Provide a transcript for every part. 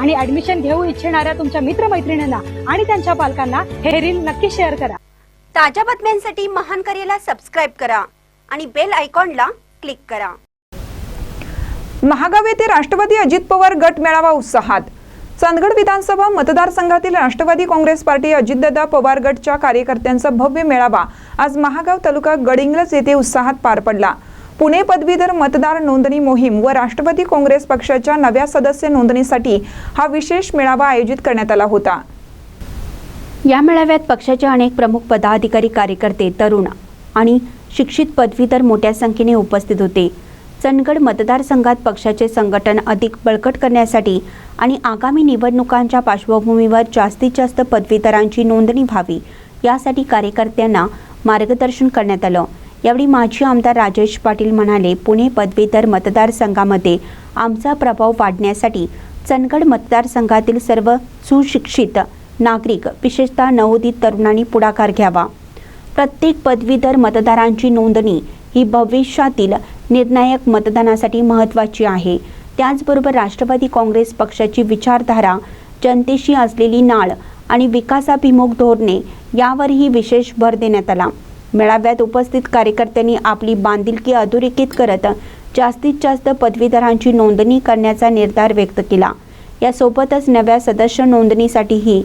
आणि ऍडमिशन घेऊ इच्छिणाऱ्या तुमच्या मित्रमैत्रिणींना आणि त्यांच्या पालकांना हे रील नक्की शेअर करा. ताज्या बातम्यांसाठी महान करेला सबस्क्राईब करा आणि बेल आयकॉनला क्लिक करा. महागाव येथे राष्ट्रवादी अजित पवार गट मेळावा उत्साहात. चांदगड विधानसभा मतदारसंघातील राष्ट्रवादी काँग्रेस पार्टी अजितदादा पवार गटच्या कार्यकर्त्यांचा भव्य मेळावा आज महागाव तालुका गडिंग्लज येथे उत्साहात पार पडला. पुणे पदवीधर मतदार नोंदणी मोहीम व राष्ट्रवादी काँग्रेस पक्षाच्या नव्या सदस्य नोंदणीसाठी हा विशेष मेळावा आयोजित करण्यात आला होता. या मेळाव्यात पक्षाचे अनेक प्रमुख पदाधिकारी कार्यकर्ते तरुण आणि शिक्षित पदवीधर मोठ्या संख्येने उपस्थित होते. चंदगड मतदारसंघात पक्षाचे संघटन अधिक बळकट करण्यासाठी आणि आगामी निवडणुकांच्या पार्श्वभूमीवर जास्तीत जास्त पदवीधरांची नोंदणी व्हावी यासाठी कार्यकर्त्यांना मार्गदर्शन करण्यात आलं. यावेळी माजी आमदार राजेश पाटील म्हणाले पुणे पदवीधर मतदारसंघामध्ये आमचा प्रभाव वाढण्यासाठी चंदगड मतदारसंघातील सर्व सुशिक्षित नागरिक विशेषतः नवोदित तरुणांनी पुढाकार घ्यावा. प्रत्येक पदवीधर मतदारांची नोंदणी ही भविष्यातील निर्णायक मतदानासाठी महत्त्वाची आहे. त्याचबरोबर राष्ट्रवादी काँग्रेस पक्षाची विचारधारा जनतेशी असलेली नाळ आणि विकासाभिमुख धोरणे यावरही विशेष भर देण्यात आला. मेळाव्यात उपस्थित कार्यकर्त्यांनी आपली बांधिलकी अधोरेखित करत जास्तीत जास्त पदवीधरांची नोंदणी करण्याचा निर्धार व्यक्त केला. यासोबतच नव्या सदस्य नोंदणीसाठीही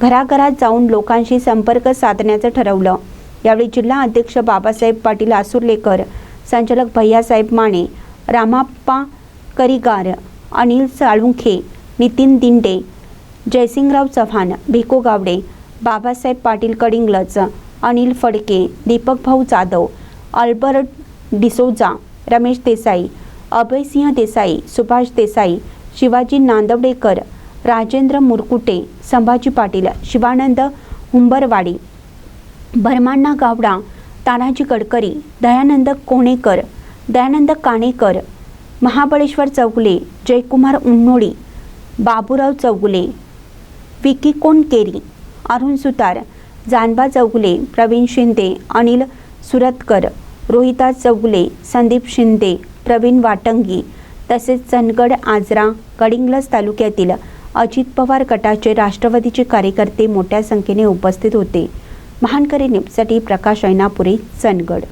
घराघरात जाऊन लोकांशी संपर्क साधण्याचं ठरवलं. यावेळी जिल्हा अध्यक्ष बाबासाहेब पाटील आसुर्लेकर संचालक भैयासाहेब माने रामाप्पा करिगार अनिल साळुंखे नितीन दिंडे जयसिंगराव चव्हाण भिको गावडे बाबासाहेब पाटील कडिंगलच अनिल फडके दीपक भाऊ जाधव अल्बर्ट डिसोजा रमेश देसाई अभयसिंह देसाई सुभाष देसाई शिवाजी नांदवडेकर राजेंद्र मुरकुटे संभाजी पाटील शिवानंद हुंबरवाडी भरमाण्णा गावडा तानाजी गडकरी दयानंद कोणेकर दयानंद काणेकर महाबळेश्वर चौगुले जयकुमार उन्नोळी बाबूराव चौगुले विकी कोणकेरी अरुण सुतार जानबा चौगुले प्रवीण शिंदे अनिल सुरतकर रोहिता चौगुले संदीप शिंदे प्रवीण वाटंगी तसेच चंदगड आजरा गडिंग्लज तालुक्यातील अजित पवार गटाचे राष्ट्रवादीचे कार्यकर्ते मोठ्या संख्येने उपस्थित होते. महानकरी निपसाठी प्रकाश ऐनापुरे चंदगड.